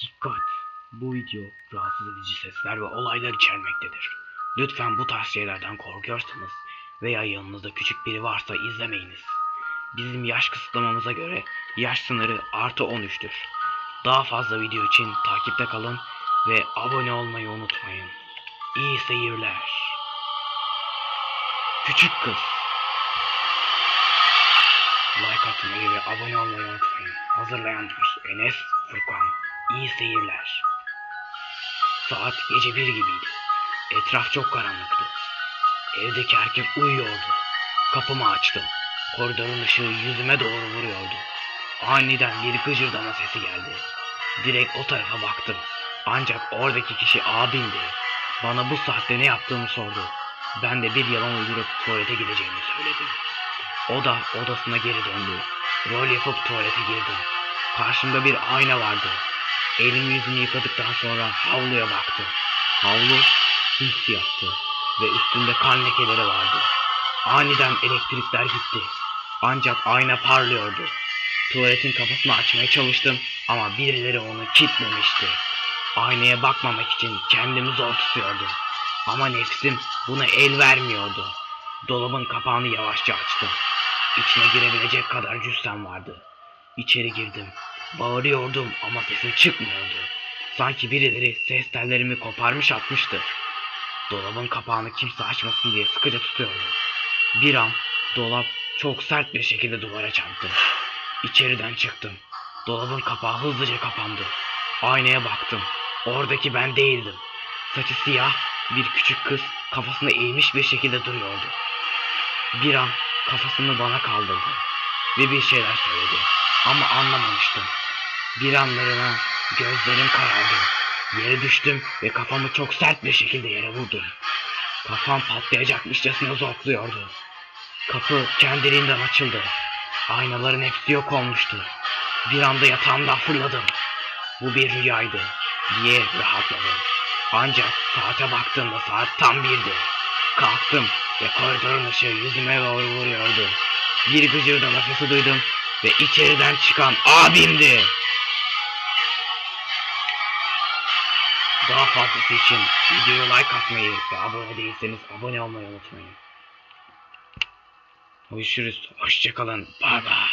Dikkat! Bu video rahatsız edici sesler ve olaylar içermektedir. Lütfen bu tarz şeylerden korkuyorsanız veya yanınızda küçük biri varsa izlemeyiniz. Bizim yaş kısıtlamamıza göre yaş sınırı artı 13'tür. Daha fazla video için takipte kalın ve abone olmayı unutmayın. İyi seyirler. Küçük kız. Like atmayı ve abone olmayı unutmayın. Hazırlayanlar Enes, Furkan. İyi seyirler. Saat gece bir gibiydi. Etraf çok karanlıktı. Evdeki herkes uyuyordu. Kapımı açtım. Koridorun ışığı yüzüme doğru vuruyordu. Aniden bir gıcırdama sesi geldi. Direkt o tarafa baktım. Ancak oradaki kişi abimdi. Bana bu saatte ne yaptığımı sordu. Ben de bir yalan uydurup tuvalete gideceğimi söyledim. O da odasına geri döndü. Rol yapıp tuvalete girdim. Karşımda bir ayna vardı. Elimi yüzümü yıkadıktan sonra havluya baktım. Havlu simsiyahtı ve üstünde kan lekeleri vardı. Aniden elektrikler gitti. Ancak ayna parlıyordu. Tuvaletin kapısını açmaya çalıştım ama birileri onu kilitlemişti. Aynaya bakmamak için kendimi zor tutuyordum. Ama nefsim buna el vermiyordu. Dolabın kapağını yavaşça açtım. İçine girebilecek kadar cüssem vardı. İçeri girdim. Bağırıyordum ama sesim çıkmıyordu. Sanki birileri ses tellerimi koparmış atmıştı. Dolabın kapağını kimse açmasın diye sıkıca tutuyordum. Bir an dolap çok sert bir şekilde duvara çarptı. İçeriden çıktım. Dolabın kapağı hızlıca kapandı. Aynaya baktım. Oradaki ben değildim. Saçı siyah bir küçük kız kafasını eğmiş bir şekilde duruyordu. Bir an kafasını bana kaldırdı ve bir şeyler söyledi. Ama anlamamıştım. Bir anlarına gözlerim karardı. Yere düştüm ve kafamı çok sert bir şekilde yere vurdum. Kafam patlayacakmışçasına zorluyordu. Kapı kendiliğinden açıldı. Aynaların hepsi yok olmuştu. Bir anda yatağımdan fırladım. Bu bir rüyaydı diye rahatladım. Ancak saate baktığımda saat tam birdi. Kalktım ve koridorun ışığı yüzüme doğru vuruyordu. Bir gıcırdama sesi duydum ve içeriden çıkan abimdi. Daha fazlası için videoya like atmayı ve abone değilseniz abone olmayı unutmayın. Görüşürüz. Hoşçakalın. Bay bay.